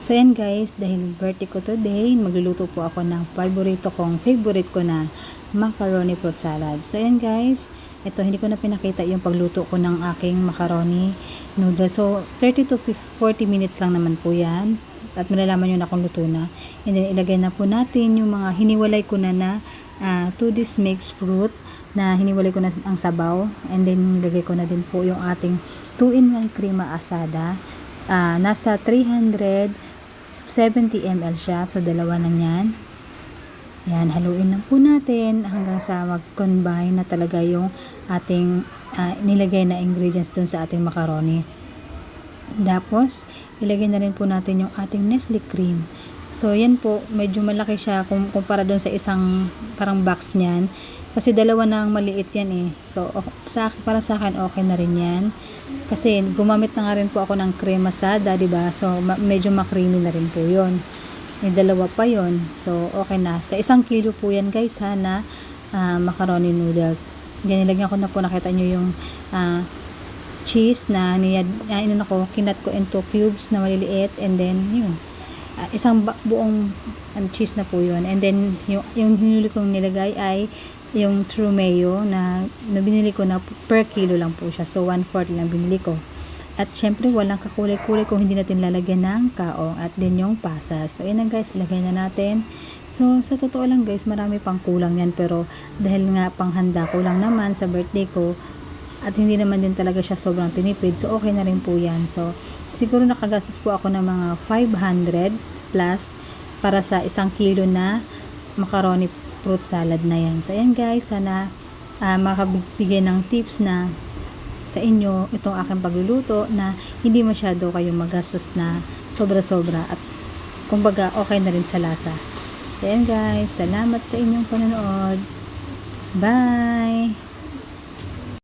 So yan guys, dahil birthday today, magluluto po ako ng favorito kong, favorite ko na macaroni fruit salad. So yan guys, ito hindi ko na pinakita yung pagluto ko ng aking macaroni noodles. So 30 to 40 minutes lang naman po yan. At malalaman nyo na kung luto na. And then ilagay na po natin yung mga hiniwalay ko na na uh, to this mixed fruit na hiniwalay ko na ang sabaw. And then ilagay ko na din po yung ating 2-in-1 crema asada. Ah, nasa 300 70 ml siya. So, dalawa na yan. Yan, haluin lang po natin hanggang sa mag-combine na talaga yung ating ah, nilagay na ingredients dun sa ating macaroni. Tapos, ilagay na rin po natin yung ating Nestle cream. So, yan po, medyo malaki siya kung kumpara doon sa isang parang box niyan. Kasi dalawa na ang maliit yan eh. So, sa, para sa akin, okay na rin yan. Kasi gumamit na nga rin po ako ng crema sada, di ba? So, ma- medyo makrimi na rin po yon. May dalawa pa yon. So, okay na. Sa isang kilo po yan guys ha, na ah, macaroni noodles. Yan, nilagyan ko na po, nakita nyo yung ah, cheese na niyad, uh, inano ko, kinat ko into cubes na maliliit and then yun. Ah, isang buong ano, cheese na po yun. And then, yung, yung hinuli kong nilagay ay yung true mayo na, na binili ko na per kilo lang po siya. So, one-fourth lang binili ko. At syempre, walang kakulay-kulay kung hindi natin lalagyan ng kaong at din yung pasas. So, yun na guys, ilagay na natin. So, sa totoo lang guys, marami pang kulang yan. Pero, dahil nga panghanda ko lang naman sa birthday ko, at hindi naman din talaga siya sobrang tinipid. So, okay na rin po yan. So, siguro nakagastos po ako ng mga 500 plus para sa isang kilo na macaroni fruit salad na yan. So, ayan guys, sana uh, makabigay ng tips na sa inyo itong aking pagluluto na hindi masyado kayong magastos na sobra-sobra at kumbaga okay na rin sa lasa. So, ayan guys, salamat sa inyong panonood. Bye!